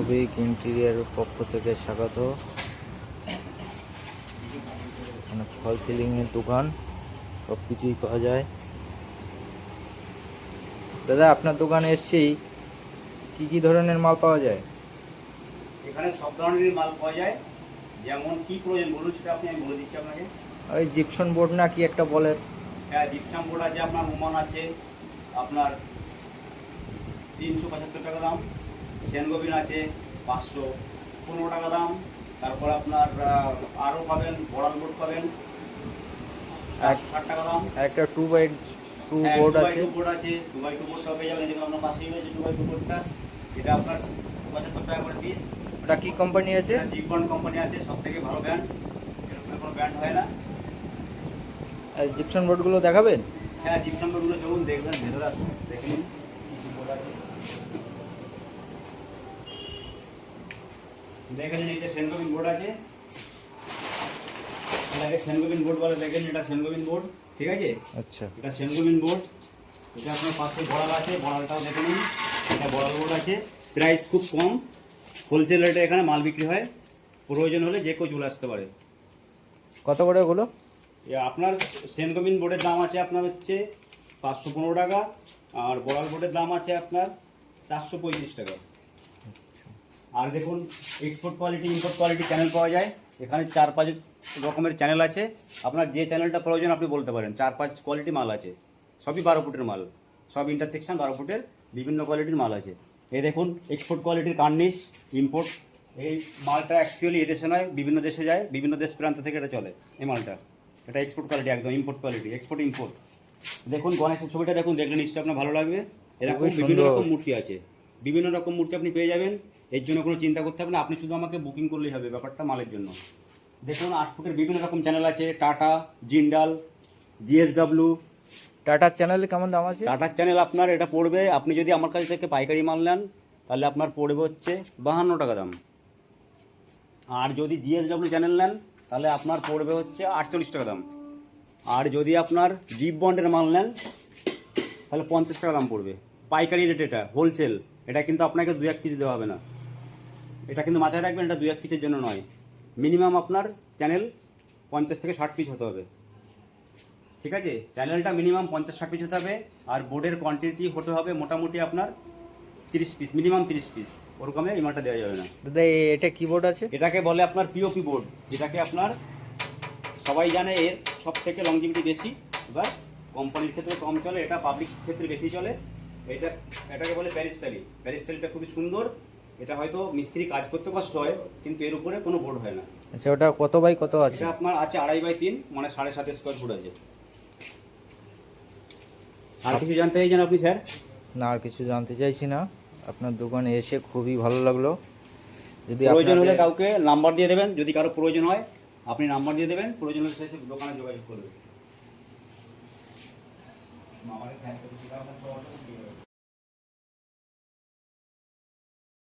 Abhik interior পক্ষ থেকে স্বাগত। এখানে ফল সিলিংয়ের দোকান সব কিছুই পাওয়া যায়। দাদা আপনার দোকানে এসছি কি কি ধরনের মাল পাওয়া যায়? এখানে সব ধরনেরই মাল পাওয়া যায়। যেমন কি প্রয়োজন বলুন সেটা আপনি আমি বলে দিচ্ছি আপনাকে। ওই জিপসন বোর্ড না কি একটা বলে? হ্যাঁ জিপসাম বোর্ড আছে আপনার উমান আছে আপনার তিনশো পঁচাত্তর টাকা দাম। সেনগোবিন আছে পাঁচশো পনেরো টাকা দাম। তারপর আপনার আরও পাবেন বড়াল বোর্ড পাবেন ষাট টাকা দাম। একটা টু বাই টু বোর্ড আছে। টু বোর্ড আছে দুবাই টু বোর্ডটা পেয়ে যাবেন এদিকে আপনার পাশেই রয়েছে দুবাই টু বোর্ডটা এটা আপনার পঁচাত্তর টাকা করে পিস ওটা কি কোম্পানি আছে? জিপন কোম্পানি আছে সব থেকে ভালো ব্র্যান্ড এরকম কোনো ব্র্যান্ড হয় না। আর জিপসন বোর্ডগুলো দেখাবেন? হ্যাঁ জিপসাম বোর্ডগুলো চলুন দেখবেন ভেতরে আসুন দেখে নিন। কি কি বোর্ড আছে। দেখে নিন এটা সেনগোবিন বোর্ড আছে এটাকে সেনগোবিন বোর্ড বলে দেখেন এটা সেনগোবিন বোর্ড ঠিক আছে? আচ্ছা। এটা সেনগোবিন বোর্ড এটা আপনার পাশে বড়াল আছে বড়ালটাও দেখে নিন এটা বড়াল বোর্ড আছে প্রাইস খুব কম হোলসেল রেটে এখানে মাল বিক্রি হয় প্রয়োজন হলে যে কেউ চলে আসতে পারে। কত করে ওগুলো? আপনার সেনগোবিন বোর্ডের দাম আছে আপনার হচ্ছে পাঁচশো পনেরো টাকা আর বড়াল বোর্ডের দাম আছে আপনার চারশো পঁয়ত্রিশ টাকা। আর দেখুন export quality import quality channel পাওয়া যায়। এখানে চার পাঁচ রকমের চ্যানেল আছে। আপনার যে চ্যানেলটা প্রয়োজন আপনি বলতে পারেন। চার পাঁচ কোয়ালিটি মাল আছে। সবই বারো ফুটের মাল। সব ইন্টারসেকশন বারো ফুটের বিভিন্ন কোয়ালিটির মাল আছে। এই দেখুন এক্সপোর্ট কোয়ালিটির কার্নিস ইম্পোর্ট এই মালটা অ্যাকচুয়ালি এদেশে নয় বিভিন্ন দেশে যায় বিভিন্ন দেশ প্রান্ত থেকে এটা চলে এই মালটা। এটা এক্সপোর্ট কোয়ালিটি একদম ইম্পোর্ট কোয়ালিটি এক্সপোর্ট ইম্পোর্ট দেখুন গণেশের ছবিটা দেখুন দেখলে নিশ্চয়ই আপনার ভালো লাগবে। এরকম বিভিন্ন রকম মূর্তি আছে। বিভিন্ন রকম মূর্তি আপনি পেয়ে যাবেন। এর জন্য কোনো চিন্তা করতে হবে না। আপনি শুধু আমাকে বুকিং করলেই হবে ব্যাপারটা মালের জন্য। দেখুন আট ফুটের বিভিন্ন রকম চ্যানেল আছে। টাটা জিন্ডাল জিএসডাব্লিউ টাটার চ্যানেলে কেমন দাম আছে? টাটার চ্যানেল আপনার এটা পড়বে। আপনি যদি আমার কাছ থেকে পাইকারি মাল নেন তাহলে আপনার পড়বে হচ্ছে বাহান্ন টাকা দাম। আর যদি জিএসডাব্লিউ চ্যানেল নেন তাহলে আপনার পড়বে হচ্ছে আটচল্লিশ টাকা দাম। আর যদি আপনার জিপ বন্ডের মাল নেন তাহলে পঞ্চাশ টাকা দাম পড়বে। পাইকারি রেট এটা হোলসেল এটা কিন্তু আপনাকে দু এক পিস দেওয়া হবে না। এটা কিন্তু মাথায় রাখবেন এটা দু এক পিসের জন্য নয়। মিনিমাম আপনার চ্যানেল পঞ্চাশ থেকে ষাট পিস হতে হবে। ঠিক আছে? চ্যানেলটা মিনিমাম পঞ্চাশ ষাট পিস হতে হবে আর বোর্ডের কোয়ান্টিটি হতে হবে মোটামুটি আপনার তিরিশ পিস মিনিমাম তিরিশ পিস ওরকমে এই মালটা দেওয়া যাবে না। দাদা এটা কিবোর্ড আছে? এটাকে বলে আপনার পিওপি বোর্ড যেটাকে আপনার সবাই জানে এর সব থেকে লংজিভিটি বেশি এবার কোম্পানির ক্ষেত্রে কম চলে এটা পাবলিক ক্ষেত্রে বেশি চলে। এটা এটাকে বলে প্যারিস্টাইলি প্যারিস্টাইলটা খুবই সুন্দর এটা হয়তো মিস্ত্রি কাজ করতে কষ্ট হয় কিন্তু এর উপরে কোনো বোর্ড হয় না। আচ্ছা ওটা কত বাই কত আছে? এটা আপনার আছে আড়াই বাই তিন মানে সাড়ে সাত স্কোয়ার ফুট আছে। আর কিছু জানতে চাইছেন আপনি স্যার? না আর কিছু জানতে চাইছি না। আপনার দোকানে এসে খুবই ভালো লাগল। যদি প্রয়োজন হলে কাউকে নাম্বার দিয়ে দেবেন যদি কারও প্রয়োজন হয় আপনি নাম্বার দিয়ে দেবেন প্রয়োজন হলে সে দোকানে যোগাযোগ করবে।